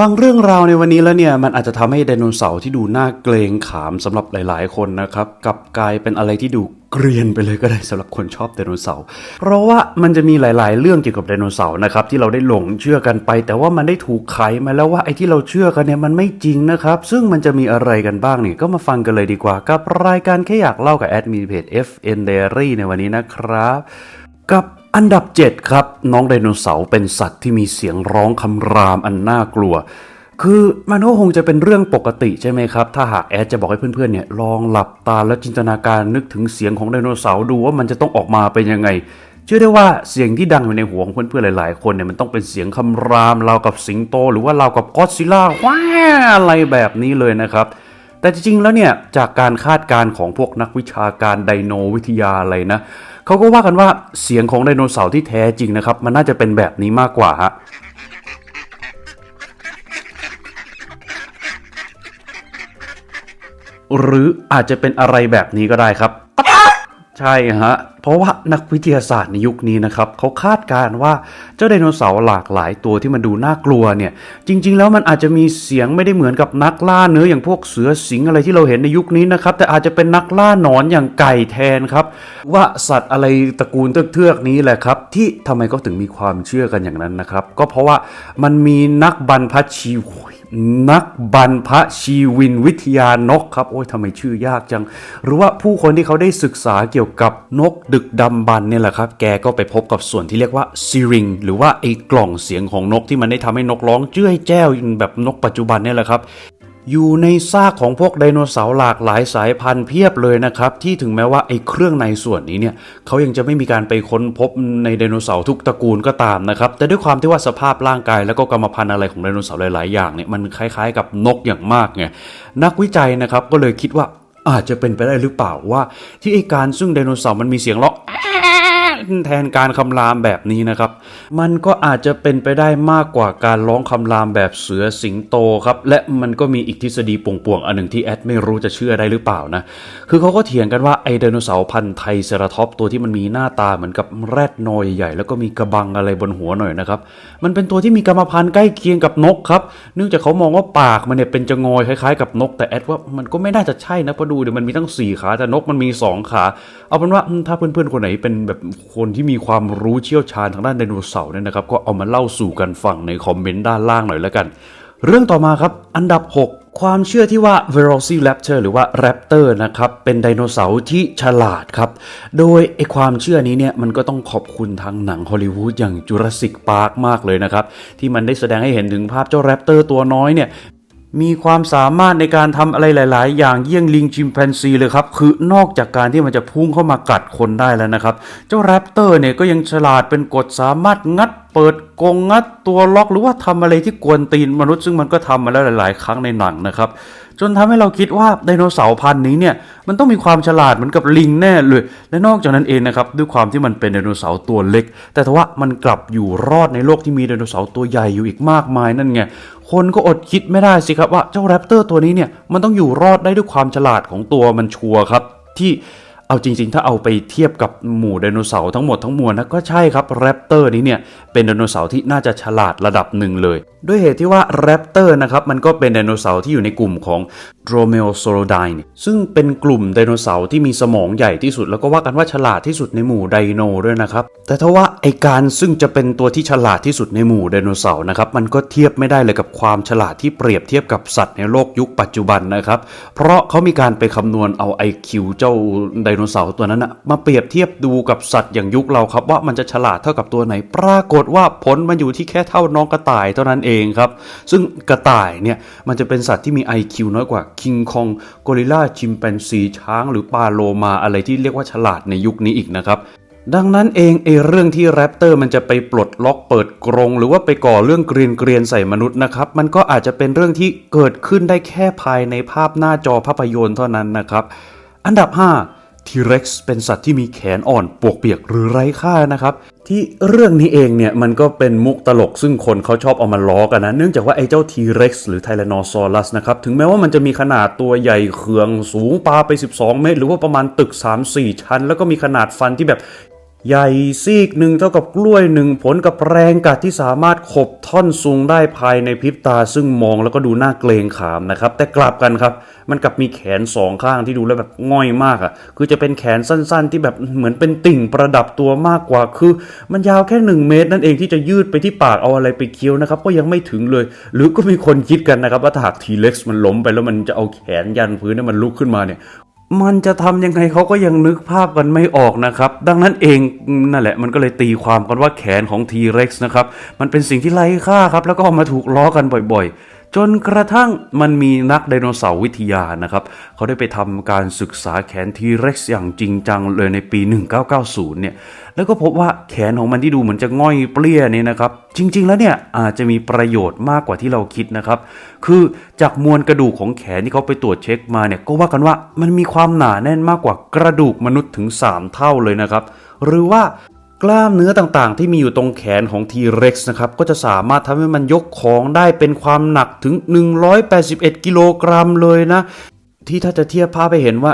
ฟังเรื่องราวในวันนี้แล้วเนี่ย มันอาจจะทำให้ไดโนเสาร์ที่ดูน่าเกรงขามสำหรับหลาย ๆ คนนะครับกับกลายเป็นอะไรที่ดูเกรียนไปเลยก็ได้สำหรับคนชอบไดโนเสาร์เพราะว่ามันจะมีหลาย ๆ เรื่องเกี่ยวกับไดโนเสาร์นะครับที่เราได้หลงเชื่อกันไป แต่ว่ามันได้ถูกไขมาแล้วว่าไอ้ที่เราเชื่อกันเนี่ยมันไม่จริงนะครับ ซึ่งมันจะมีอะไรกันบ้างเนี่ยก็มาฟังกันเลยดีกว่า กับรายการแค่อยากเล่ากับแอดมินเพจ FN Diary ในวันนี้นะครับ กับ อันดับ 7 ครับ น้องไดโนเสาร์เป็นสัตว์ที่มีเสียงร้องคำรามอันน่ากลัว คือมันก็คงจะเป็นเรื่องปกติใช่ไหมครับ ถ้าหากแอดจะบอกให้เพื่อนๆเนี่ยลองหลับตาแล้วจินตนาการนึกถึงเสียงของไดโนเสาร์ดูว่ามันจะต้องออกมาเป็นยังไง เชื่อได้ว่าเสียงที่ดังอยู่ในหัวของเพื่อนๆหลาย ๆ คนเนี่ยมันต้องเป็นเสียงคำรามราวกับสิงโต หรือว่าราวกับก็อดซิลล่าว้าอะไรแบบนี้เลยนะครับแต่จริงๆแล้วเนี่ยจากการคาดการณ์ของพวกนักวิชาการไดโนวิทยาอะไรนะ เขาก็ว่ากันว่าเสียงของไดโนเสาร์ที่แท้จริงนะครับ มันน่าจะเป็นแบบนี้มากกว่าฮะหรืออาจจะเป็นอะไรแบบนี้ก็ได้ครับ ใช่ฮะ เพราะว่านักวิทยาศาสตร์ในยุคนี้นะครับเขาคาดการณ์ว่าเจ้าไดโนเสาร์หลากหลายตัวที่มันดูน่ากลัวเนี่ย จริง ๆ แล้วมันอาจจะมีเสียงไม่ได้เหมือนกับนักล่าเนื้ออย่างพวกเสือสิงอะไรที่เราเห็นในยุคนี้นะครับ แต่อาจจะเป็นนักล่าหนอนอย่างไก่แทนครับ ว่าสัตว์อะไรตระกูลเทือกนี้แหละครับ ที่ทำไมก็ถึงมีความเชื่อกันอย่างนั้นนะครับ ก็เพราะว่ามันมีนักบรรพชีโอ้ยนักบรรพชีวินวิทยานกครับโอ้ยทำไมชื่อยากจัง หรือว่าผู้คนที่เขาได้ศึกษาเกี่ยวกับนกดึกดำบรรเนี่ยแหละครับ แกก็ไปพบกับส่วนที่เรียกว่าซีริงหรือว่าไอ้กล่องเสียงของนกที่มันได้ทำให้นกร้องเจ้ยแจ้วแบบนกปัจจุบันเนี่ยแหละครับอยู่ในซากของพวกไดโนเสาร์หลากหลายสายพันธุ์เพียบเลยนะครับ ที่ถึงแม้ว่าไอ้เครื่องในส่วนนี้เนี่ยเขายังจะไม่มีการไปค้นพบในไดโนเสาร์ทุกตระกูลก็ตามนะครับ แต่ด้วยความที่ว่าสภาพร่างกาย แล้วก็กรรมพันธุ์อะไรของไดโนเสาร์หลาย ๆ อย่างเนี่ยมันคล้าย ๆ กับนกอย่างมากไงนักวิจัยนะครับก็เลยคิดว่า อาจจะเป็นไปได้หรือเปล่าว่า ที่ไอการซึ่งไดโนเสาร์มันมีเสียงร้อง แทนการคำรามแบบนี้นะครับ มันก็อาจจะเป็นไปได้มากกว่าการร้องคำรามแบบเสือสิงโตครับ และมันก็มีอีกทฤษฎีป่วงๆอันหนึ่งที่แอดไม่รู้จะเชื่อได้หรือเปล่านะ คือเขาก็เถียงกันว่าไอไดโนเสาร์พันธุ์ไทเซราทอปตัวที่มันมีหน้าตาเหมือนกับแรดนอยใหญ่ แล้วก็มีกระบังอะไรบนหัวหน่อยนะครับ มันเป็นตัวที่มีกรรมพันธุ์ใกล้เคียงกับนกครับ เนื่องจากเขามองว่าปากมันเนี่ยเป็นจะงอยคล้ายๆกับนก แต่แอดว่ามันก็ไม่น่าจะใช่นะเพราะดูเดี๋ยวมันมีตั้งสี่ขาแต่นกมันมีสองขา เอาเป็นว่าถ้าเพื่อนๆคนไหนเป็นแบบคนที่มีความรู้เชี่ยวชาญทางด้านไดโนเสาร์เนี่ยนะครับ ก็เอามาเล่าสู่กันฟังในคอมเมนต์ด้านล่างหน่อยแล้วกัน เรื่องต่อมาครับ อันดับ 6 ความเชื่อที่ว่า Velociraptor หรือว่า Raptor นะครับ เป็นไดโนเสาร์ที่ฉลาดครับ โดยไอความเชื่อนี้เนี่ยมันก็ต้องขอบคุณทางหนังฮอลลีวูดอย่าง Jurassic Park มากเลยนะครับ ที่มันได้แสดงให้เห็นถึงภาพเจ้าแรปเตอร์ตัวน้อยเนี่ย มีความสามารถในการทำอะไรหลาย ๆ อย่างเยี่ยงลิงชิมแปนซีเลยครับคือนอกจากการที่มันจะพุ่งเข้ามากัดคนได้แล้วนะครับ เจ้าแรปเตอร์เนี่ยก็ยังฉลาดเป็นกฎสามารถงัดเปิดกงงัดตัวล็อกหรือว่าทำอะไรที่กวนตีนมนุษย์ ซึ่งมันก็ทำมาแล้วหลาย ๆ ครั้งในหนังนะครับ จนทำให้เราคิดว่าไดโนเสาร์พันธุ์นี้เนี่ยมันต้องมีความฉลาดเหมือนกับลิงแน่เลย และนอกจากนั้นเองนะครับด้วยความที่มันเป็นไดโนเสาร์ตัวเล็ก แต่ทว่ามันกลับอยู่รอดในโลกที่มีไดโนเสาร์ตัวใหญ่อยู่อีกมากมายนั่นไงคนก็อดคิดไม่ได้สิครับว่าเจ้าแรปเตอร์ตัวนี้เนี่ยมันต้องอยู่รอดได้ด้วยความฉลาดของตัวมันชัวครับที่ เอาจริง ๆ ถ้าเอาไปเทียบกับหมู่ไดโนเสาร์ทั้งหมดทั้งมวลนะก็ใช่ครับแรปเตอร์นี้เนี่ยเป็นไดโนเสาร์ที่น่าจะฉลาดระดับหนึ่งเลย ด้วยเหตุที่ว่าแรปเตอร์นะครับมันก็เป็นไดโนเสาร์ที่อยู่ในกลุ่มของ d r o m e o s a u r o d i n e ซึ่งเป็นกลุ่มไดโนเสาร์ที่มีสมองใหญ่ที่สุด แล้วก็ว่ากันว่าฉลาดที่สุดในหมู่ไดโนด้วยนะครับแต่ถ้าว่าไอการซึ่งจะเป็นตัวที่ฉลาดที่สุดในหมู่ไดโนเสาร์นะครับมันก็เทียบไม่ได้เลยกับความฉลาดที่เปรียบเทียบกับสัตว์ในโลกยุคปัจจุบันนะครับเพราะเขามีการไปคำนวณเอา IQ เจ้าไดโนเสาร์ตัวนั้นนะมาเปรียบเทียบดูกับสัตว์อย่างยุคเราครับ ว่ามันจะฉลาดเท่ากับตัวไหน ปรากฏว่าผลมันอยู่ที่แค่เท่าน้องกระต่ายเท่านั้นเองครับ ซึ่งกระต่ายเนี่ยมันจะเป็นสัตว์ที่มี IQ น้อยกว่าคิงคองกอริลลาชิมแปนซีช้างหรือปลาโลมาอะไรที่เรียกว่าฉลาดในยุคนี้อีกนะครับดังนั้นเองไอเรื่องที่แรปเตอร์มันจะไปปลดล็อกเปิดกรง หรือว่าไปก่อเรื่องเกรียนเกรียนใส่มนุษย์นะครับ มันก็อาจจะเป็นเรื่องที่เกิดขึ้นได้แค่ภายในภาพหน้าจอภาพยนตร์เท่านั้นนะครับ อันดับ 5 ทีเร็กซ์เป็นสัตว์ที่มีแขนอ่อนปวกเปียกหรือไร้ค่านะครับ ที่เรื่องนี้เองเนี่ยมันก็เป็นมุกตลกซึ่งคนเขาชอบเอามาล้อกันนะ เนื่องจากว่าไอ้เจ้าทีเร็กซ์หรือไทแรนอซอรัสนะครับ ถึงแม้ว่ามันจะมีขนาดตัวใหญ่เขืองสูงปาไป 12 เมตร หรือว่าประมาณตึก 3-4 ชั้น แล้วก็มีขนาดฟันที่แบบ ใหญ่ซีกหนึ่งเท่ากับกล้วยหนึ่งผลกับแรงกัดที่สามารถขบท่อนซุงได้ภายในพริบตา ซึ่งมองแล้วก็ดูน่าเกรงขามนะครับ แต่กลับกันครับ มันกลับมีแขนสองข้างที่ดูแล้วแบบง่อยมากอะ่ะ คือจะเป็นแขนสั้น ๆ ที่แบบเหมือนเป็นติ่งประดับตัวมากกว่า คือ มันยาวแค่หนึ่งเมตร นั่นเองที่จะยืดไปที่ปากเอาอะไรไปเคี้ยวนะครับ ก็ยังไม่ถึงเลย หรือก็มีคนคิดกันนะครับว่าถ้าหากทีเล็กซ์มันล้มไปแล้วมันจะเอาแขนยันพื้นให้มันลุกขึ้นมาเนี่ย มันจะทำยังไงเขาก็ยังนึกภาพกันไม่ออกนะครับ ดังนั้นเองนั่นแหละมันก็เลยตีความกันว่าแขนของทีเร็กซ์นะครับ มันเป็นสิ่งที่ไร้ค่าครับ แล้วก็เอามาถูกล้อกันบ่อยๆ จนกระทั่งมันมีนักไดโนเสาร์วิทยานะครับ เขาได้ไปทำการศึกษาแขน T-Rex อย่างจริงจังเลยในปี 1990 เนี่ย แล้วก็พบว่าแขนของมันที่ดูเหมือนจะง่อยเปรี้ยเนี่ยนะครับ จริง ๆ แล้วเนี่ยอาจจะมีประโยชน์มากกว่าที่เราคิดนะครับ คือจากมวลกระดูกของแขนที่เขาไปตรวจเช็คมาเนี่ย ก็ว่ากันว่ามันมีความหนาแน่นมากกว่ากระดูกมนุษย์ถึง 3 เท่าเลยนะครับ หรือว่า กล้ามเนื้อต่างๆ ที่มีอยู่ตรงแขนของ T-Rex นะครับ ก็จะสามารถทำให้มันยกของได้เป็นความหนักถึง 181 กิโลกรัมเลยนะ ที่ถ้าจะเทียบภาพไปเห็นว่า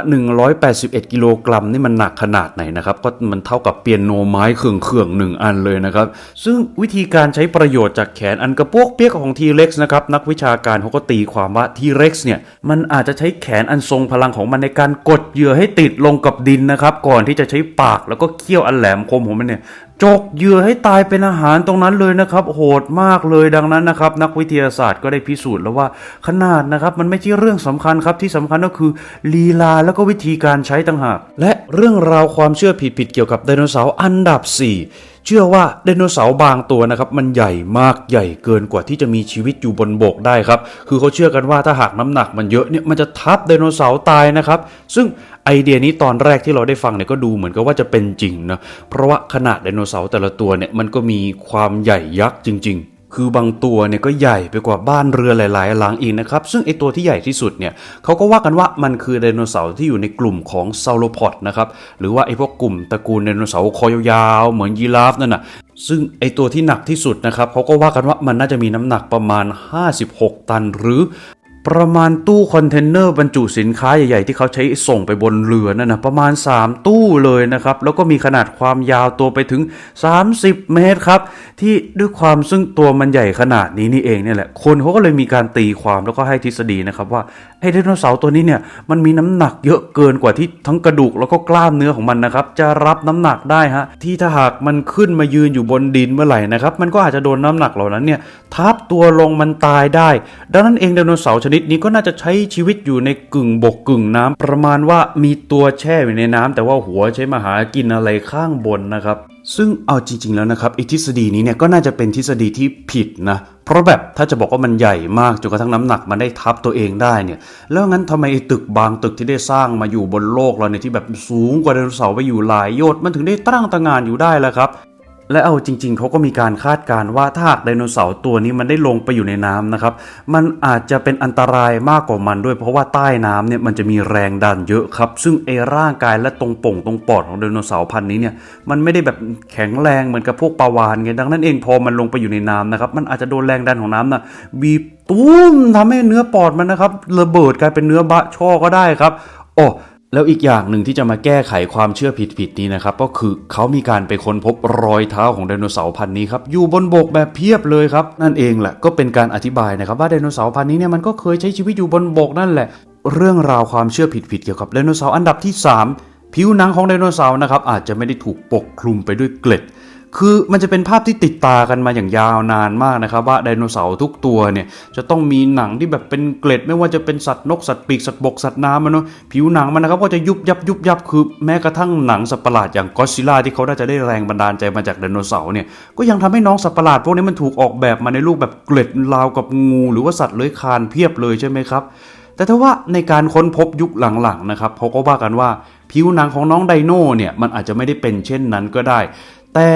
181 กิโลกรัมนี่มันหนักขนาดไหนนะครับ ก็มันเท่ากับเปียโนไม้เขื่องเขื่องหนึ่งอันเลยนะครับ ซึ่งวิธีการใช้ประโยชน์จากแขนอันกระโปกเปียกของ T-Rex นะครับ นักวิชาการเขาก็ตีความว่า T-Rex เนี่ย มันอาจจะใช้แขนอันทรงพลังของมันในการกดเหยื่อให้ติดลงกับดินนะครับ ก่อนที่จะใช้ปากแล้วก็เขี้ยวอันแหลมคมของมันเนี่ย จกเหยื่อให้ตายเป็นอาหารตรงนั้นเลยนะครับ โหดมากเลยดังนั้นนะครับ นักวิทยาศาสตร์ก็ได้พิสูจน์แล้วว่าขนาดนะครับ มันไม่ใช่เรื่องสำคัญครับที่สำคัญก็คือลีลาแล้วก็วิธีการใช้ต่างหากและเรื่องราวความเชื่อผิดๆเกี่ยวกับไดโนเสาร์อันดับ 4เชื่อว่าไดโนเสาร์บางตัวนะครับมันใหญ่มากใหญ่เกินกว่าที่จะมีชีวิตอยู่บนบกได้ครับ คือเขาเชื่อกันว่าถ้าหากน้ำหนักมันเยอะเนี่ยมันจะทับไดโนเสาร์ตายนะครับ ซึ่งไอเดียนี้ตอนแรกที่เราได้ฟังเนี่ยก็ดูเหมือนกับว่าจะเป็นจริงนะเพราะว่าขนาดไดโนเสาร์แต่ละตัวเนี่ยมันก็มีความใหญ่ยักษ์จริง ๆ คือบางตัวเนี่ยก็ใหญ่ไปกว่าบ้านเรือหลายๆหลังอีกนะครับ ซึ่งไอตัวที่ใหญ่ที่สุดเนี่ยเขาก็ว่ากันว่ามันคือไดโนเสาร์ที่อยู่ในกลุ่มของซาโลพอดนะครับ หรือว่าไอพวกกลุ่มตระกูลไดโนเสาร์คอยาวๆ เหมือนยีราฟนั่นน่ะซึ่งไอตัวที่หนักที่สุดนะครับเขาก็ว่ากันว่ามันน่าจะมีน้ำหนักประมาณ 56 ตันหรือ ประมาณตู้คอนเทนเนอร์บรรจุสินค้าใหญ่ ๆ ที่เขาใช้ส่งไปบนเรือนั่นนะประมาณ 3 ตู้เลยนะครับ แล้วก็มีขนาดความยาวตัวไปถึง 30 เมตรครับ ที่ด้วยความซึ่งตัวมันใหญ่ขนาดนี้นี่เองเนี่ยแหละ คนเขาก็เลยมีการตีความแล้วก็ให้ทฤษฎีนะครับว่า ไอ้ไดโนเสาร์ตัวนี้เนี่ยมันมีน้ำหนักเยอะเกินกว่าที่ทั้งกระดูกแล้วก็กล้ามเนื้อของมันนะครับ จะรับน้ำหนักได้ฮะที่ถ้าหากมันขึ้นมายืนอยู่บนดินเมื่อไหร่นะครับ มันก็อาจจะโดนน้ำหนักเหล่านั้นเนี่ยทับตัวลงมันตายได้ ดังนั้นเองไดโนเสาร์ชนิดนี้ก็น่าจะใช้ชีวิตอยู่ในกึ่งบกกึ่งน้ำประมาณว่ามีตัวแช่อยู่ในน้ำแต่ว่าหัวใช้มาหากินอะไรข้างบนนะครับซึ่งเอาจริง ๆ แล้วนะครับไอทฤษฎีนี้เนี่ยก็น่าจะเป็นทฤษฎีที่ผิดนะ ราะแบบถ้าจะบอกว่ามันใหญ่มากจนกระทั่งน้ำหนักมันได้ทับตัวเองได้เนี่ย แล้วงั้นทำไมตึกบางตึกที่ได้สร้างมาอยู่บนโลกเราเนี่ยที่แบบสูงกว่าไดโนเสาร์ไปอยู่หลายโยชน์มันถึงได้ตั้งตระงานอยู่ได้แล้วครับ และเอาจริง ๆเขาก็มีการคาดการณ์ว่าถ้าหากไดโนเสาร์ตัวนี้มันได้ลงไปอยู่ในน้ำนะครับ มันอาจจะเป็นอันตรายมากกว่ามันด้วย เพราะว่าใต้น้ำเนี่ยมันจะมีแรงดันเยอะครับ ซึ่งไอร่างกายและตรงป่งตรงปอดของไดโนเสาร์พันธุ์นี้เนี่ยมันไม่ได้แบบแข็งแรงเหมือนกับพวกปลาวานไงดังนั้นเองพอมันลงไปอยู่ในน้ำนะครับ มันอาจจะโดนแรงดันของน้ำนะบีบตุ้มทำให้เนื้อปอดมันนะครับระเบิดกลายเป็นเนื้อบะช่อก็ได้ครับโอ้ แล้วอีกอย่างหนึ่งที่จะมาแก้ไขความเชื่อผิดๆนี้นะครับ ก็คือเขามีการไปค้นพบรอยเท้าของไดโนเสาร์พันธุ์นี้ครับอยู่บนบกแบบเพียบเลยครับ นั่นเองแหละก็เป็นการอธิบายนะครับว่าไดโนเสาร์พันธุ์นี้เนี่ยมันก็เคยใช้ชีวิตอยู่บนบกนั่นแหละ เรื่องราวความเชื่อผิดๆเกี่ยวกับไดโนเสาร์อันดับที่ 3 ผิวหนังของไดโนเสาร์นะครับอาจจะไม่ได้ถูกปกคลุมไปด้วยเกล็ด คือมันจะเป็นภาพที่ติดตากันมาอย่างยาวนานมากนะครับ ว่าไดโนเสาร์ทุกตัวเนี่ยจะต้องมีหนังที่แบบเป็นเกล็ด ไม่ว่าจะเป็นสัตว์นกสัตว์ปีกสัตว์บกสัตว์น้ำมันเนาะผิวหนังมันนะครับก็จะยุบยับยุบยับคือแม้กระทั่งหนังสัตว์ประหลาดอย่างก็ซิล่าที่เขาน่าจะได้แรงบันดาลใจมาจากไดโนเสาร์เนี่ยก็ยังทำให้น้องสัตว์ประหลาดพวกนี้มันถูกออกแบบมาในรูปแบบเกล็ดราวกับงูหรือว่าสัตว์เลื้อยคลานเพียบเลยใช่ไหมครับแต่ถ้าว่าในการค้นพบยุคหลังๆนะครับเขาก็ว่ากันว่าผิวหนังของน้องไดโนเนี่ยมันอาจจะไม่ได้เป็นเช่นนั้นก็ได้ แต่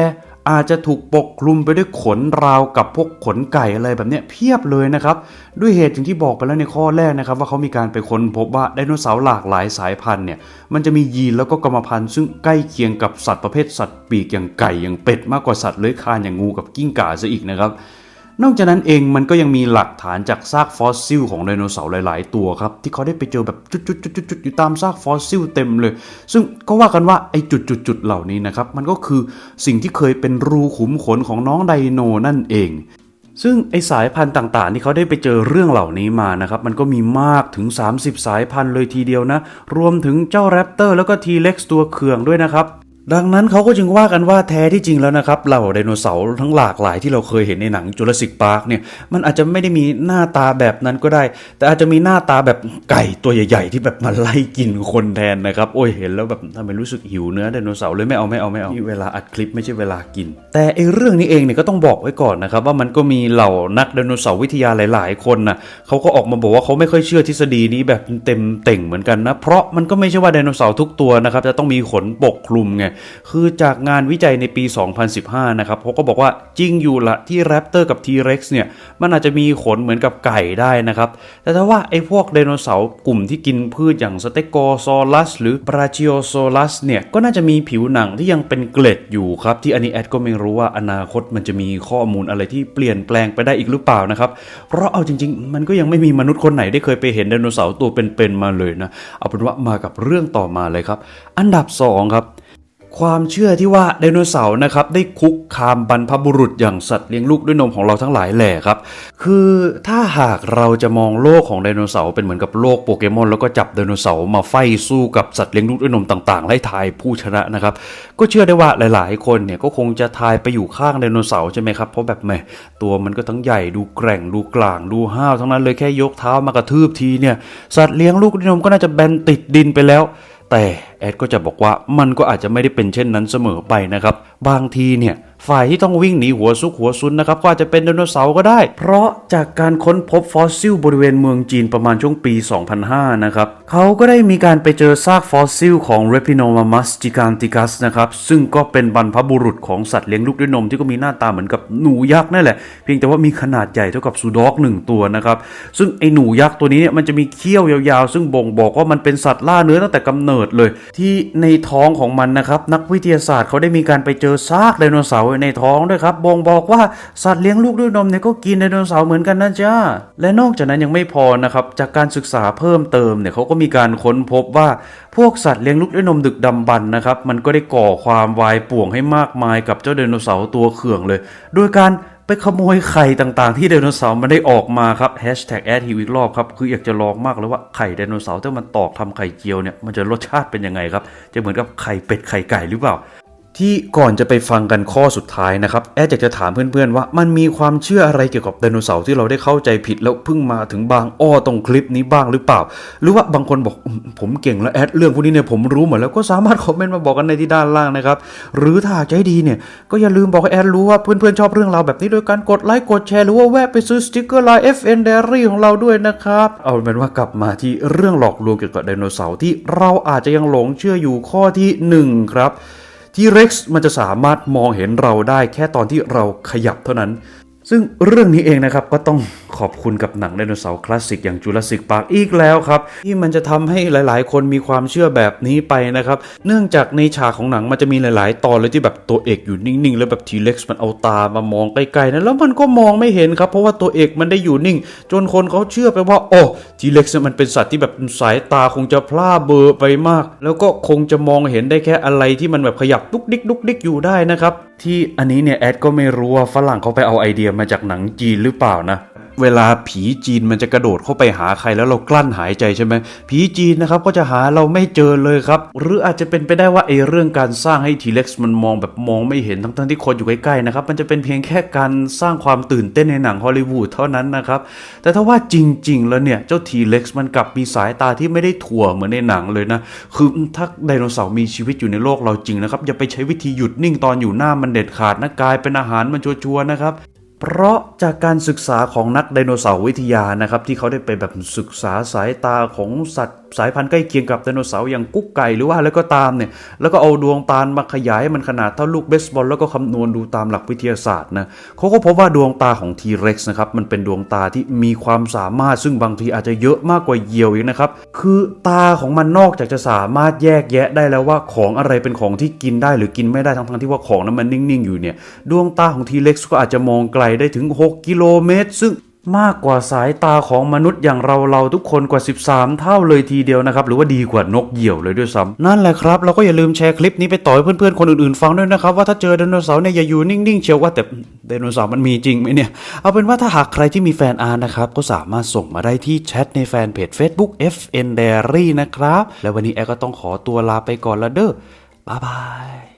อาจจะถูกปกคลุมไปด้วยขนราวกับพวกขนไก่อะไรแบบนี้เพียบเลยนะครับ ด้วยเหตุอย่างที่บอกไปแล้วในข้อแรกนะครับ ว่าเขามีการไปค้นพบว่าไดโนเสาร์หลากหลายสายพันธุ์เนี่ยมันจะมียีนแล้วก็กรรมพันธุ์ซึ่งใกล้เคียงกับสัตว์ประเภทสัตว์ปีกอย่างไก่อย่างเป็ดมากกว่าสัตว์เลื้อยคลานอย่างงูกับกิ้งก่าซะอีกนะครับ นอกจากนั้นเองมันก็ยังมีหลักฐานจากซากฟอสซิลของไดโนเสาร์หลาย ๆ ตัวครับ ที่เขาได้ไปเจอแบบจุดๆๆๆอยู่ตามซากฟอสซิลเต็มเลย ซึ่งก็ว่ากันว่าไอ้จุดๆๆเหล่านี้นะครับ มันก็คือสิ่งที่เคยเป็นรูขุมขนของน้องไดโนนั่นเอง ซึ่งไอสายพันธุ์ต่างๆ ที่เขาได้ไปเจอเรื่องเหล่านี้มานะครับ มันก็มีมากถึง 30 สายพันธุ์เลยทีเดียวนะ รวมถึงเจ้าแรปเตอร์แล้วก็ทีเล็กซ์ตัวเคืองด้วยนะครับ ดังนั้นเขาก็จึงว่ากันว่าแท้ที่จริงแล้วนะครับเหล่าไดโนเสาร์ทั้งหลากหลายที่เราเคยเห็นในหนังจูราสสิกพาร์คเนี่ยมันอาจจะไม่ได้มีหน้าตาแบบนั้นก็ได้ แต่อาจจะมีหน้าตาแบบไก่ตัวใหญ่ ๆ ที่แบบมาไล่กินคนแทนนะครับ โอ้ยเห็นแล้วแบบทำไมรู้สึกหิวเนื้อไดโนเสาร์เลยไม่เอาไม่เอาไม่เอานี่เวลาอัดคลิปไม่ใช่เวลากิน แต่ไอเรื่องนี้เองเนี่ยก็ต้องบอกไว้ก่อนนะครับว่ามันก็มีเหล่านักไดโนเสาร์วิทยาหลาย ๆ คนนะเขาก็ออกมาบอกว่าเขาไม่ค่อยเชื่อทฤษฎีนี้แบบเต็มเต่งเหมือนกันนะเพราะมันก็ไม่ใช่ว่าไดโนเสาร์ทุกตัวนะครับจะต้องมีขนปกคลุมไงคือจากงานวิจัยในปี 2015 นะครับเขาก็บอกว่าจริงอยู่ละที่แรปเตอร์กับ T-Rex เนี่ยมันอาจจะมีขนเหมือนกับไก่ได้นะครับ แต่ถ้าว่าไอ้พวกไดโนเสาร์กลุ่มที่กินพืชอย่างสเตโกซอลัสหรือปราชิโอโซลัสเนี่ยก็น่าจะมีผิวหนังที่ยังเป็นเกล็ดอยู่ครับที่อันนี้แอดก็ไม่รู้ว่าอนาคตมันจะมีข้อมูลอะไรที่เปลี่ยนแปลงไปได้อีกหรือเปล่านะครับ เพราะเอาจริง ๆ มันก็ยังไม่มีมนุษย์คนไหนได้เคยไปเห็นไดโนเสาร์ตัวเป็นๆมาเลยนะ เอาเป็นว่ามากับเรื่องต่อมาเลยครับ อันดับสองครับ ความเชื่อที่ว่าไดโนเสาร์นะครับได้คุกคามบรรพบุรุษอย่างสัตว์เลี้ยงลูกด้วยนมของเราทั้งหลายแหล่ครับ คือถ้าหากเราจะมองโลกของไดโนเสาร์เป็นเหมือนกับโลกโปเกมอนแล้วก็จับไดโนเสาร์มาไฟสู้กับสัตว์เลี้ยงลูกด้วยนมต่างๆไล่ทายผู้ชนะนะครับก็เชื่อได้ว่าหลาย ๆ คนเนี่ยก็คงจะทายไปอยู่ข้างไดโนเสาร์ใช่ไหมครับเพราะแบบแหมตัวมันก็ทั้งใหญ่ดูแกร่งดูกลางดูห้าวทั้งนั้นเลยแค่ยกเท้ามากระทืบทีเนี่ยสัตว์เลี้ยงลูกด้วยนมก็น่าจะแบนติดดินไปแล้ว แต่แอดก็จะบอกว่ามันก็อาจจะไม่ได้เป็นเช่นนั้นเสมอไปนะครับ บางทีเนี่ย ฝ่ายที่ต้องวิ่งหนีหัวซุกหัวซุนนะครับก็อาจจะเป็นไดโนเสาร์ก็ได้ เพราะจากการค้นพบฟอสซิลบริเวณเมืองจีนประมาณช่วงปี 2005 นะครับเขาก็ได้มีการไปเจอซากฟอสซิลของ r e p i n o m a m u s giganticus นะครับซึ่งก็เป็นบรรพบุรุษของสัตว์เลี้ยงลูกด้วยนมที่ก็มีหน้าตาเหมือนกับหนูยักษ์นั่นแหละ เพียงแต่ว่ามีขนาดใหญ่เท่ากับซูด็อกหนึ่งตัวนะครับซึ่งไอหนูยักษ์ตัวนี้เนี่ยมันจะมีเขี้ยวยาวๆ ซึ่งบ่งบอกว่ามันเป็นสัตว์ล่าเนื้อตั้งแต่กำเนิดเลย ที่ในท้องของมันนะครับนักวิทยาศาสตร์เขาได้มีการไปเจอซากไดโนเสาร์ในท้องด้วยครับบ่งบอกว่าสัตว์เลี้ยงลูกด้วยนมเนี่ยก็กินไดโนเสาร์เหมือนกันนะจ้าและนอกจากนั้นยังไม่พอนะครับจากการศึกษาเพิ่มเติมเนี่ยเขาก็มีการค้นพบว่าพวกสัตว์เลี้ยงลูกด้วยนมดึกดำบรรพ์นะครับมันก็ได้ก่อความวายป่วงให้มากมายกับเจ้าไดโนเสาร์ตัวเขื่องเลย โดยการไปขโมยไข่ต่างๆที่ไดโนเสาร์มันได้ออกมาครับแฮชแท็กแอดฮิวอีกรอบครับคืออยากจะลองมากเลยว่าไข่ไดโนเสาร์ถ้ามันตอกทำไข่เจียวเนี่ยมันจะรสชาติเป็นยังไงครับ จะเหมือนกับไข่เป็ดไข่ไก่หรือเปล่า ที่ก่อนจะไปฟังกันข้อสุดท้ายนะครับ แอดอยากจะถามเพื่อนๆ ว่ามันมีความเชื่ออะไรเกี่ยวกับไดโนเสาร์ที่เราได้เข้าใจผิดแล้วเพิ่งมาถึงบางอ้อตรงคลิปนี้บ้างหรือเปล่า หรือว่าบางคนบอกผมเก่งแล้วแอดเรื่องพวกนี้เนี่ยผมรู้หมดแล้วก็สามารถคอมเมนต์มาบอกกันในที่ด้านล่างนะครับ หรือถ้าใจดีเนี่ยก็อย่าลืมบอกให้แอดรู้ว่าเพื่อนๆชอบเรื่องราวแบบนี้โดยการกดไลค์กดแชร์หรือว่าแวะไปซื้อสติกเกอร์ไลน์ FN Diary ของเราด้วยนะครับเอาเป็นว่ากลับมาที่เรื่องหลอกลวงเกี่ยวกับไดโนเสาร์ที่เราอาจจะยังหลงเชื่ออยู่ข้อที่หนึ่งครับ ที่เร็กซ์มันจะสามารถมองเห็นเราได้แค่ตอนที่เราขยับเท่านั้น ซึ่งเรื่องนี้เองนะครับก็ต้อง ขอบคุณกับหนังไดโนเสาร์คลาสสิกอย่างจูราสสิกปาร์คอีกแล้วครับ ที่มันจะทำให้หลาย ๆ คนมีความเชื่อแบบนี้ไปนะครับ เนื่องจากในฉากของหนังมันจะมีหลาย ๆ ตอนเลยที่แบบตัวเอกอยู่นิ่ง ๆ แล้วแบบทีเล็กซ์มันเอาตามามองใกล้ๆนะแล้วมันก็มองไม่เห็นครับ เพราะว่าตัวเอกมันได้อยู่นิ่ง จนคนเขาเชื่อไปว่า โอ้ทีเล็กซ์มันเป็นสัตว์ที่แบบสายตาคงจะพร่าเบลอไปมาก แล้วก็คงจะมองเห็นได้แค่อะไรที่มันแบบขยับดุกดิกดุกดิกอยู่ได้นะครับที่อันนี้เนี่ยแอดก็ไม่รู้ว่าฝรั่งเขาไปเอาไอเดียมาจากหนังจีนหรือเปล่านะ เวลาผีจีนมันจะกระโดดเข้าไปหาใครแล้วเรากลั้นหายใจใช่ไหมผีจีนนะครับก็จะหาเราไม่เจอเลยครับ หรืออาจจะเป็นไปได้ว่าไอ้เรื่องการสร้างให้ทีเล็กซ์มันมองแบบมองไม่เห็นทั้งๆที่คนอยู่ใกล้ๆนะครับมันจะเป็นเพียงแค่การสร้างความตื่นเต้นในหนังฮอลลีวูดเท่านั้นนะครับแต่ถ้าว่าจริง ๆ แล้วเนี่ยเจ้าทีเล็กซ์มันกลับมีสายตาที่ไม่ได้ถั่วเหมือนในหนังเลยนะคือถ้าไดโนเสาร์มีชีวิตอยู่ในโลกเราจริงนะครับอย่าไปใช้วิธีหยุดนิ่งตอนอยู่หน้ามันเด็ดขาดนะกลายเป็นอาหารมันชัวร์ๆนะครับ เพราะจากการศึกษาของนักไดโนเสาร์วิทยานะครับที่เขาได้ไปแบบศึกษาสายตาของสัตว์สายพันธุ์ใกล้เคียงกับไดโนเสาร์อย่างกุ๊กไก่หรือว่าอะไรก็ตามเนี่ยแล้วก็เอาดวงตามาขยายมันขนาดเท่าลูกเบสบอลแล้วก็คำนวณดูตามหลักวิทยาศาสตร์นะเขาก็พบว่าดวงตาของ T-Rex นะครับมันเป็นดวงตาที่มีความสามารถซึ่งบางทีอาจจะเยอะมากกว่าเหยี่ยวอีกนะครับคือตาของมันนอกจากจะสามารถแยกแยะได้แล้วว่าของอะไรเป็นของที่กินได้หรือกินไม่ได้ทั้งๆที่ว่าของนั้นมันนิ่งๆ อยู่เนี่ยดวงตาของ T-Rex ก็อาจจะมองไกลได้ถึง 6 กิโลเมตร ซึ่งมากกว่าสายตาของมนุษย์อย่างเราเราทุกคนกว่า 13 เท่าเลยทีเดียวนะครับ หรือว่าดีกว่านกเหยี่ยวเลยด้วยซ้ำนั่นแหละครับ เราก็อย่าลืมแชร์คลิปนี้ไปต่อให้เพื่อนๆ คนอื่นๆ ฟังด้วยนะครับ ว่าถ้าเจอไดโนเสาร์เนี่ยอย่าอยู่นิ่งๆ เชียวว่าแต่ไดโนเสาร์มันมีจริงไหมเนี่ย เอาเป็นว่าถ้าหากใครที่มีแฟนอาร์นะครับ ก็สามารถส่งมาได้ที่แชทในแฟนเพจ Facebook FN Diary นะครับแล้ววันนี้แอร์ก็ต้องขอตัวลาไปก่อนละเด้อบ๊ายบาย